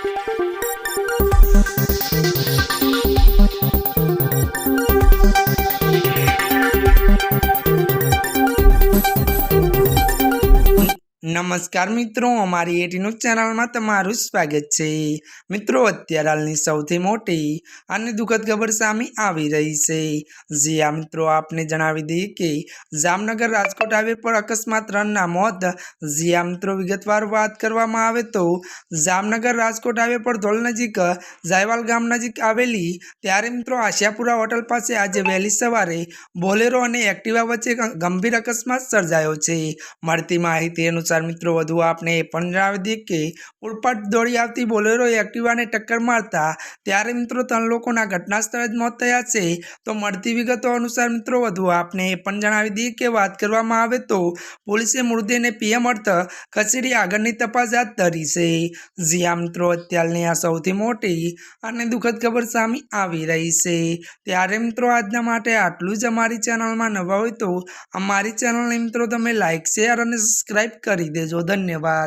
Thank you. નમસ્કાર મિત્રો, અમારી એટીનું ચેનલમાં તમારું સ્વાગત છે. મિત્રો, અત્યારે હાલની સૌથી મોટી અને દુઃખદ ખબર સામે આવી રહી છે. જે આ મિત્રો, આપને જણાવી દઈએ કે જામનગર રાજકોટ હાઈવે પર અકસ્માત રનના મોત. જે આ મિત્રો, વિગતવાર વાત કરવામાં આવે તો જામનગર રાજકોટ હાઈવે પર ધોલ નજીક જાયવાલ ગામ નજીક આવેલી ત્યારે મિત્રો આશિયાપુરા હોટલ પાસે આજે વહેલી સવારે બોલેરો અને એક્ટિવા વચ્ચે ગંભીર અકસ્માત સર્જાયો છે. મળતી માહિતી અનુસાર મિત્રો વધુ આપને એ પણ જણાવી દઈએ કે ઉલપાટ દોડી આવતી બોલેરો એક્ટિવાને ટક્કર મારતા ત્યારે મિત્રો ત્રણ લોકોના ઘટના સ્થળે જ મોત થયા છે. તો મળતી વિગતો અનુસાર મિત્રો વધુ આપને એ પણ જણાવી દઈએ કે વાત કરવામાં આવે તો પોલીસે મૃતદેહને પીએમ અર્થ ખસેડી આગળની તપાસ હાથ ધરી છે. જી આ મિત્રો, અત્યારની આ સૌથી મોટી અને દુઃખદ ખબર સામે આવી રહી છે. ત્યારે મિત્રો આજના માટે આટલું જ અમારી ચેનલમાં નવા હોય તો અમારી ચેનલને મિત્રો તમે લાઇક શેર અને સબસ્ક્રાઈબ કરી દેજો. ધન્યવાદ.